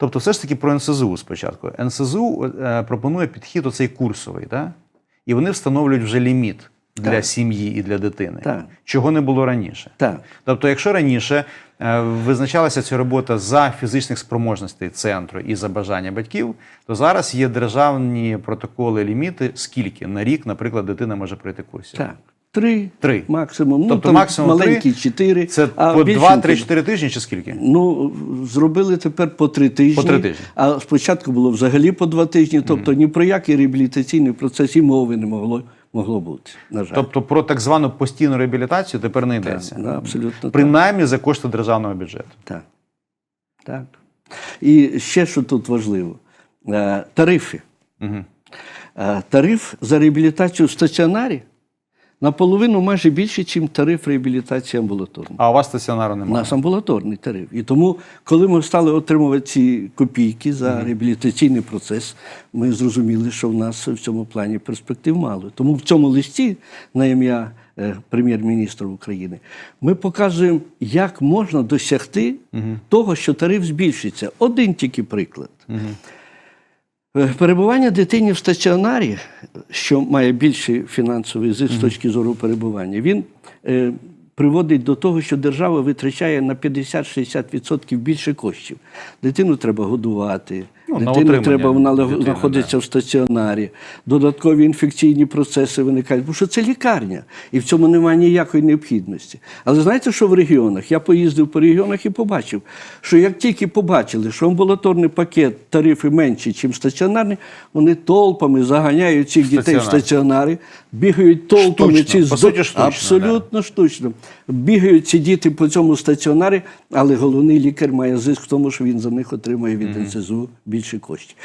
Тобто, все ж таки про НСЗУ спочатку. НСЗУ е, пропонує підхід оцей курсовий, да? і вони встановлюють вже ліміт для Так. сім'ї і для дитини, Так. чого не було раніше. Так. Тобто, якщо раніше е, визначалася ця робота за фізичних спроможностей центру і за бажання батьків, то зараз є державні протоколи, ліміти, скільки на рік, наприклад, дитина може пройти курсів. Так. Три, Три. максимум. Тобто ну, там максимум маленькі три, чотири. Це а по 2-3-4 тижні чи скільки? Ну, зробили тепер по три тижні. По три тижні. А спочатку було взагалі по два тижні. Тобто ні про який реабілітаційний процес і мови не могло, могло бути. На жаль. Тобто про так звану постійну реабілітацію тепер не йдеться. да, абсолютно так. Принаймні за кошти державного бюджету. Так. так. І ще що тут важливо: Е, тарифи. Угу. Тариф за реабілітацію в стаціонарі наполовину майже більше, ніж тариф реабілітації амбулаторної. А у вас стаціонару У немає. нас амбулаторний тариф. І тому, коли ми стали отримувати ці копійки за реабілітаційний процес, ми зрозуміли, що в нас в цьому плані перспектив мало. Тому в цьому листі на ім'я е, прем'єр-міністра України ми показуємо, як можна досягти того, що тариф збільшиться. Один тільки приклад. Е, Перебування дитині в стаціонарі, що має більший фінансовий зиск з точки зору перебування, він е, приводить до того, що держава витрачає на 50-60% більше коштів. Дитину треба годувати, Ну, дитину утримання треба вона дитини, знаходиться в стаціонарі, додаткові інфекційні процеси виникають, тому що це лікарня, і в цьому немає ніякої необхідності. Але знаєте, що в регіонах? Я поїздив по регіонах і побачив, що як тільки побачили, що амбулаторний пакет тарифи менші, ніж стаціонарний, вони толпами заганяють цих дітей в Стаціонар. стаціонарі, бігають толпами Штучно, ці по суті, штучно, абсолютно штучно. Бігають ці діти по цьому стаціонарі, але головний лікар має зиск в тому, що він за них отримує від НСЗУ більше коштів.